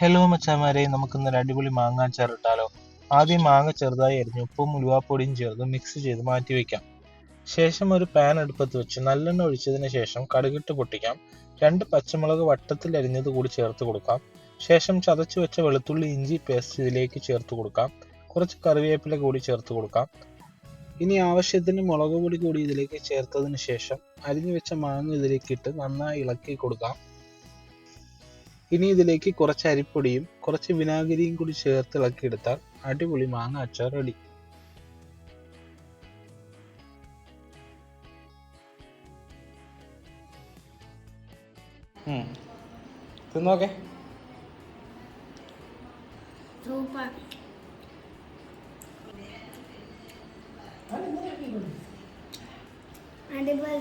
Hello മച്ചാമാരെ നമുക്കിന്നൊരു അടിപൊളി മാങ്ങ ഇട്ടാലോ? ആദ്യം മാങ്ങ ചെറുതായി അരിഞ്ഞ് ഉപ്പും ഉലുവാപ്പൊടിയും ചേർത്ത് മിക്സ് ചെയ്ത് മാറ്റി വെക്കാം. ശേഷം ഒരു പാൻ അടുപ്പത്ത് വെച്ച് നല്ലെണ്ണ ഒഴിച്ചതിന് ശേഷം കടുകിട്ട് പൊട്ടിക്കാം. രണ്ട് പച്ചമുളക് വട്ടത്തിൽ അരിഞ്ഞത് കൂടി ചേർത്ത് കൊടുക്കാം. ശേഷം ചതച്ചു വെച്ച വെളുത്തുള്ളി ഇഞ്ചി പേസ്റ്റ് ഇതിലേക്ക് ചേർത്ത് കൊടുക്കാം. കുറച്ച് കറിവേപ്പില കൂടി ചേർത്ത് കൊടുക്കാം. ഇനി ആവശ്യത്തിന് മുളക് പൊടി കൂടി ഇതിലേക്ക് ചേർത്തതിന് ശേഷം അരിഞ്ഞു വെച്ച മാങ്ങ ഇതിലേക്ക് ഇട്ട് നന്നായി ഇളക്കി കൊടുക്കാം. ഇനി ഇതിലേക്ക് കുറച്ച് അരിപ്പൊടിയും കുറച്ച് വിനാഗിരിയും കൂടി ചേർത്ത് ഇളക്കിയെടുത്താൽ അടിപൊളി മാങ്ങ അച്ചാർ റെഡി. തിന്നോക്കെ. അടിപൊളി